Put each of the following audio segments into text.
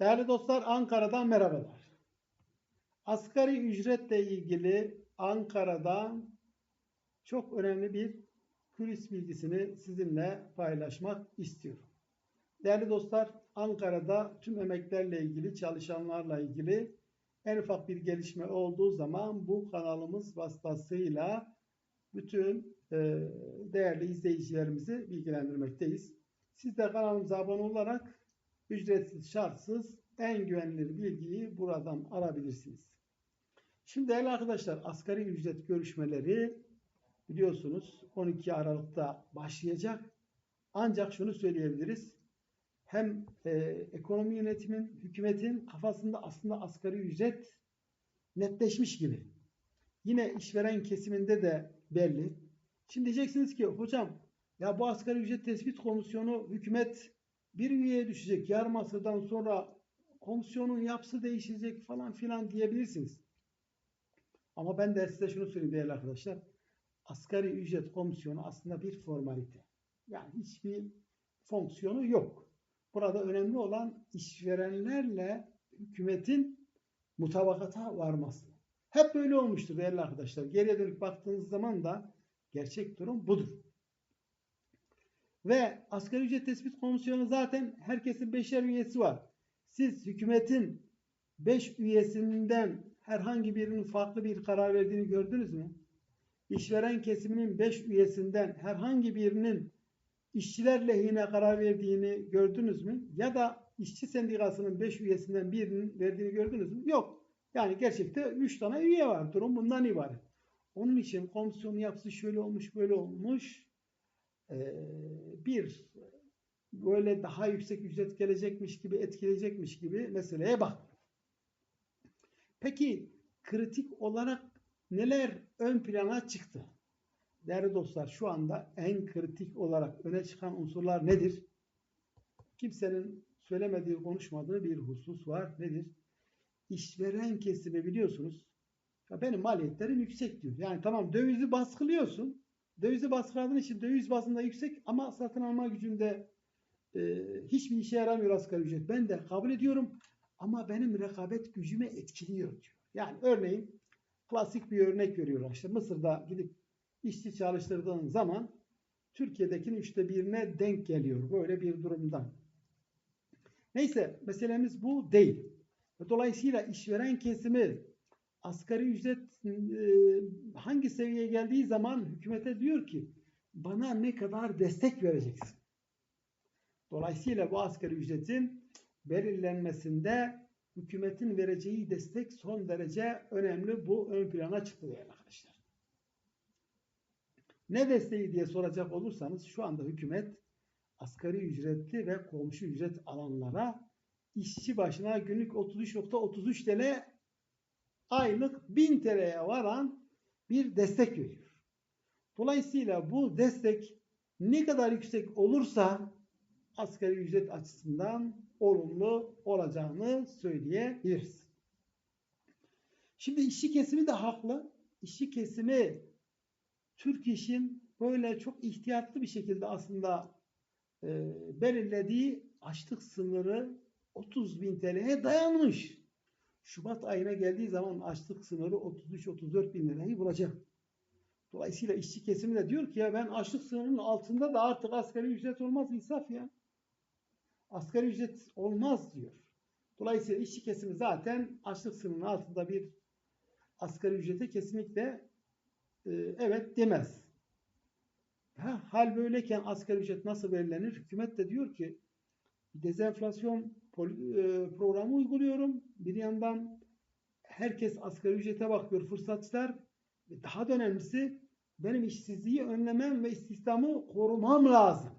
Değerli dostlar Ankara'dan merhabalar. Asgari ücretle ilgili Ankara'dan çok önemli bir kulis bilgisini sizinle paylaşmak istiyorum. Değerli dostlar Ankara'da tüm emeklerle ilgili çalışanlarla ilgili en ufak bir gelişme olduğu zaman bu kanalımız vasıtasıyla bütün e, değerli izleyicilerimizi bilgilendirmekteyiz. Siz de kanalımıza abone olarak ücretsiz, şartsız, en güvenilir bilgiyi buradan alabilirsiniz. Şimdi değerli arkadaşlar asgari ücret görüşmeleri biliyorsunuz 12 Aralık'ta başlayacak. Ancak şunu söyleyebiliriz. Hem e, ekonomi yönetimin, hükümetin kafasında aslında asgari ücret netleşmiş gibi. Yine işveren kesiminde de belli. Şimdi diyeceksiniz ki hocam ya bu asgari ücret tespit komisyonu hükümet bir üyeye düşecek. Yarım asırdan sonra komisyonun yapısı değişecek falan filan diyebilirsiniz. Ama ben de size şunu söyleyeyim değerli arkadaşlar. Asgari ücret komisyonu aslında bir formalite. Yani hiçbir fonksiyonu yok. Burada önemli olan işverenlerle hükümetin mutabakata varması. Hep böyle olmuştur değerli arkadaşlar. Geriye dönüp baktığınız zaman da gerçek durum budur. Ve asgari ücret tespit komisyonu zaten herkesin beşer üyesi var. Siz hükümetin 5 üyesinden herhangi birinin farklı bir karar verdiğini gördünüz mü? İşveren kesiminin 5 üyesinden herhangi birinin işçiler lehine karar verdiğini gördünüz mü? Ya da işçi sendikasının 5 üyesinden birinin verdiğini gördünüz mü? Yok. Yani gerçekte 3 tane üye var. Durum bundan ibaret. Onun için komisyonun yapısı şöyle olmuş, böyle olmuş. Ee, bir böyle daha yüksek ücret gelecekmiş gibi, etkileyecekmiş gibi meseleye bak. Peki kritik olarak neler ön plana çıktı? Değerli dostlar şu anda en kritik olarak öne çıkan unsurlar nedir? Kimsenin söylemediği, konuşmadığı bir husus var. Nedir? İşveren kesimi biliyorsunuz. Ya benim maliyetlerim yüksek diyor. Yani tamam dövizi baskılıyorsun. Dövizi baskıladığın için döviz bazında yüksek ama satın alma gücünde e, hiçbir işe yaramıyor asgari ücret. Ben de kabul ediyorum ama benim rekabet gücüme etkiliyor diyor. Yani örneğin klasik bir örnek veriyorlar. İşte Mısır'da gidip işçi çalıştırdığın zaman Türkiye'dekinin üçte birine denk geliyor. Böyle bir durumdan. Neyse meselemiz bu değil. Dolayısıyla işveren kesimi asgari ücret e, hangi seviyeye geldiği zaman hükümete diyor ki bana ne kadar destek vereceksin? Dolayısıyla bu asgari ücretin belirlenmesinde hükümetin vereceği destek son derece önemli. Bu ön plana çıktı değerli arkadaşlar. Ne desteği diye soracak olursanız şu anda hükümet asgari ücretli ve komşu ücret alanlara işçi başına günlük 33.33 TL aylık 1000 TL'ye varan bir destek veriyor. Dolayısıyla bu destek ne kadar yüksek olursa asgari ücret açısından olumlu olacağını söyleyebiliriz. Şimdi işçi kesimi de haklı. İşçi kesimi Türk İş'in böyle çok ihtiyatlı bir şekilde aslında e, belirlediği açlık sınırı 30 bin TL'ye dayanmış. Şubat ayına geldiği zaman açlık sınırı 33-34 bin lirayı bulacak. Dolayısıyla işçi kesimi de diyor ki ya ben açlık sınırının altında da artık asgari ücret olmaz insaf ya. Asgari ücret olmaz diyor. Dolayısıyla işçi kesimi zaten açlık sınırının altında bir asgari ücrete kesinlikle e, evet demez. Ha, hal böyleyken asgari ücret nasıl belirlenir? Hükümet de diyor ki dezenflasyon programı uyguluyorum. Bir yandan herkes asgari ücrete bakıyor fırsatçılar. Daha da önemlisi benim işsizliği önlemem ve istihdamı korumam lazım.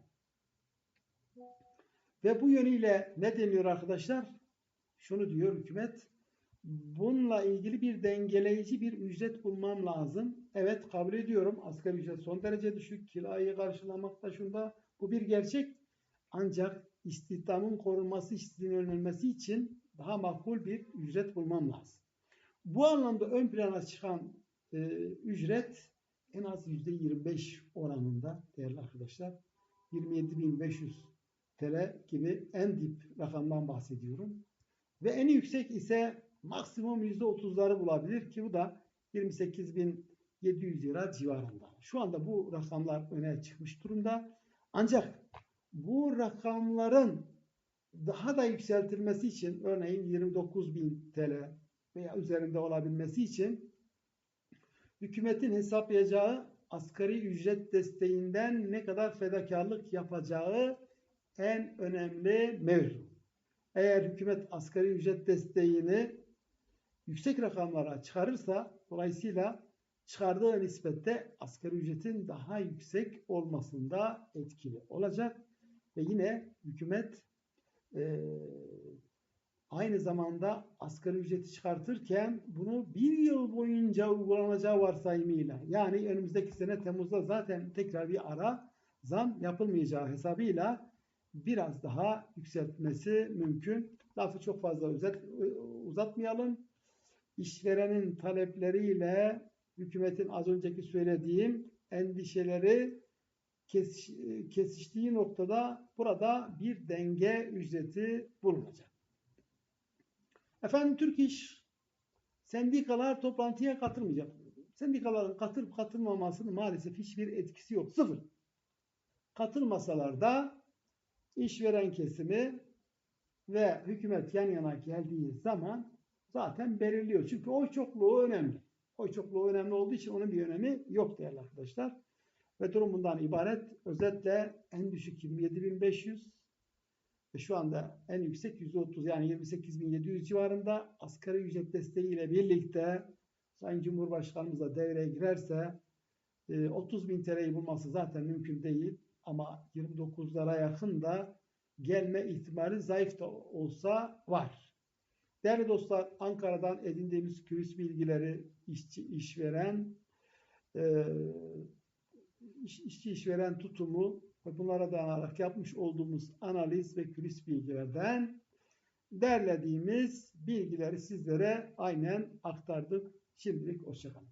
Ve bu yönüyle ne deniyor arkadaşlar? Şunu diyor hükümet. Bununla ilgili bir dengeleyici bir ücret bulmam lazım. Evet kabul ediyorum. Asgari ücret son derece düşük. Kirayı karşılamakta şunda. Bu bir gerçek. Ancak istihdamın korunması, işsizliğin önlenmesi için daha makbul bir ücret bulmam lazım. Bu anlamda ön plana çıkan e, ücret en az %25 oranında değerli arkadaşlar. 27.500 TL gibi en dip rakamdan bahsediyorum. ve en yüksek ise maksimum %30'ları bulabilir ki bu da 28.700 lira civarında. Şu anda bu rakamlar öne çıkmış durumda. Ancak bu rakamların daha da yükseltilmesi için örneğin 29.000 TL veya üzerinde olabilmesi için hükümetin hesaplayacağı asgari ücret desteğinden ne kadar fedakarlık yapacağı en önemli mevzu. Eğer hükümet asgari ücret desteğini yüksek rakamlara çıkarırsa dolayısıyla çıkardığı nispette asgari ücretin daha yüksek olmasında etkili olacak ve yine hükümet e, aynı zamanda asgari ücreti çıkartırken bunu bir yıl boyunca uygulanacağı varsayımıyla yani önümüzdeki sene Temmuz'da zaten tekrar bir ara zam yapılmayacağı hesabıyla biraz daha yükseltmesi mümkün. Lafı çok fazla özet, uzatmayalım. İşverenin talepleriyle hükümetin az önceki söylediğim endişeleri kesiş, kesiştiği noktada burada bir denge ücreti bulunacak. Efendim Türk İş sendikalar toplantıya katılmayacak. Sendikaların katılıp katılmamasının maalesef hiçbir etkisi yok. Sıfır. Katılmasalar da işveren kesimi ve hükümet yan yana geldiği zaman zaten belirliyor. Çünkü oy çokluğu önemli. Oy çokluğu önemli olduğu için onun bir önemi yok değerli arkadaşlar. Ve durum bundan ibaret. Özetle en düşük 27.500 ve şu anda en yüksek %30 yani 28.700 civarında asgari ücret desteğiyle birlikte Sayın Cumhurbaşkanımız da devreye girerse 30.000 TL'yi bulması zaten mümkün değil ama 29'lara yakın da gelme ihtimali zayıf da olsa var. Değerli dostlar Ankara'dan edindiğimiz kulis bilgileri işçi işveren e, işçi işveren tutumu ve bunlara dayanarak yapmış olduğumuz analiz ve kulis bilgilerden derlediğimiz bilgileri sizlere aynen aktardık. Şimdilik hoşçakalın.